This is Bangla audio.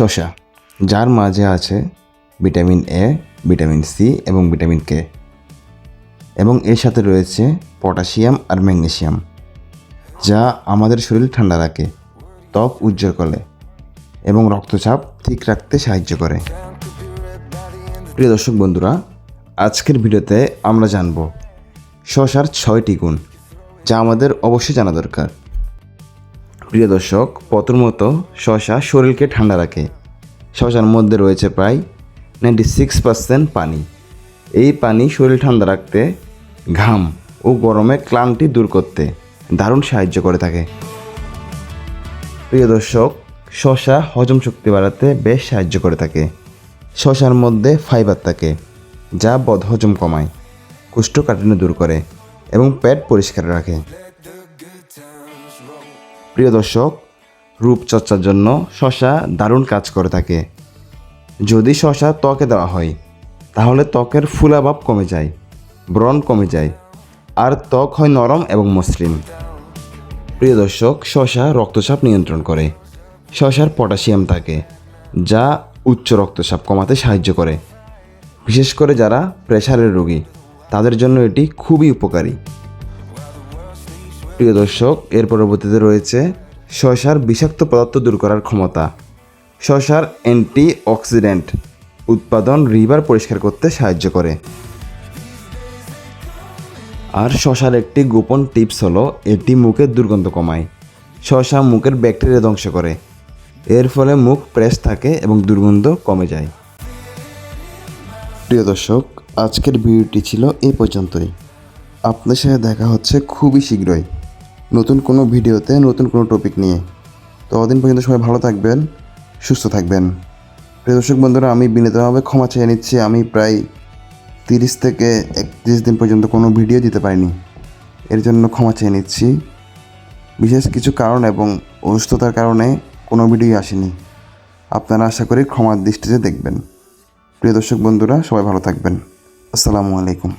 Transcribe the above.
শসা, যার মাঝে আছে ভিটামিন এ ভিটামিন সি এবং ভিটামিন কে এবং এর সাথে রয়েছে পটাশিয়াম আর ম্যাগনেসিয়াম যা আমাদের শরীর ঠান্ডা রাখে, ত্বক উজ্জ্বল করে এবং রক্তচাপ ঠিক রাখতে সাহায্য করে। প্রিয় দর্শক বন্ধুরা, আজকের ভিডিওতে আমরা জানব শশার ছয়টি গুণ, যা আমাদের অবশ্যই জানা দরকার। প্রিয় দর্শক মতো শশা শরীরকে ঠান্ডা রাখে। শশার মধ্যে রয়েছে প্রায় নাইনটি সিক্স পার্সেন্ট পানি। এই পানি শরীর ঠান্ডা রাখতে, ঘাম ও গরমে ক্লান্তি দূর করতে দারুণ সাহায্য করে থাকে। প্রিয় দর্শক, শশা হজম শক্তি বাড়াতে বেশ সাহায্য করে থাকে। শশার মধ্যে ফাইবার থাকে, যা বদহজম কমায়, কোষ্ঠকাঠিন্য দূর করে এবং পেট পরিষ্কার রাখে। প্রিয় দর্শক, রূপচর্চার জন্য শশা দারুণ কাজ করে থাকে। যদি শশা ত্বকে দেওয়া হয়, তাহলে ত্বকের ফুলাভাব কমে যায়, ব্রণ কমে যায়, আর ত্বক হয় নরম এবং মসৃণ। প্রিয় দর্শক, শশা রক্তচাপ নিয়ন্ত্রণ করে। শশার পটাশিয়াম থাকে, যা উচ্চ রক্তচাপ কমাতে সাহায্য করে। বিশেষ করে যারা প্রেশারের রোগী, তাদের জন্য এটি খুবই উপকারী। প্রিয় দর্শক, এর পরবর্তীতে রয়েছে শশার বিষাক্ত পদার্থ দূর করার ক্ষমতা। শশার অ্যান্টি অক্সিডেন্ট উৎপাদন রিভার পরিষ্কার করতে সাহায্য করে। আর শশার একটি গোপন টিপস হলো, এটি মুখের দুর্গন্ধ কমায়। শশা মুখের ব্যাকটেরিয়া ধ্বংস করে। এর ফলে মুখ প্রেস থাকে এবং দুর্গন্ধ কমে যায়। প্রিয় দর্শক, আজকের ভিডিওটি ছিল এই পর্যন্তই। আপনার সাথে দেখা হচ্ছে খুবই শীঘ্রই। নতুন কোনো ভিডিওতে নতুন কোনো টপিক নিয়ে। ততদিন পর্যন্ত সবাই ভালো থাকবেন, সুস্থ থাকবেন। প্রিয় দর্শক বন্ধুরা, আমি বিনীতভাবে ক্ষমা চেয়ে নিচ্ছি। আমি প্রায় তিরিশ থেকে একত্রিশ দিন পর্যন্ত কোনো ভিডিও দিতে পারিনি। এর জন্য ক্ষমা চেয়ে নিচ্ছি। বিশেষ কিছু কারণ এবং অসুস্থতার কারণে কোনো ভিডিও আসেনি। আপনারা আশা করি ক্ষমার দৃষ্টিতে দেখবেন। প্রিয় দর্শক বন্ধুরা, সবাই ভালো থাকবেন। আসসালামু আলাইকুম।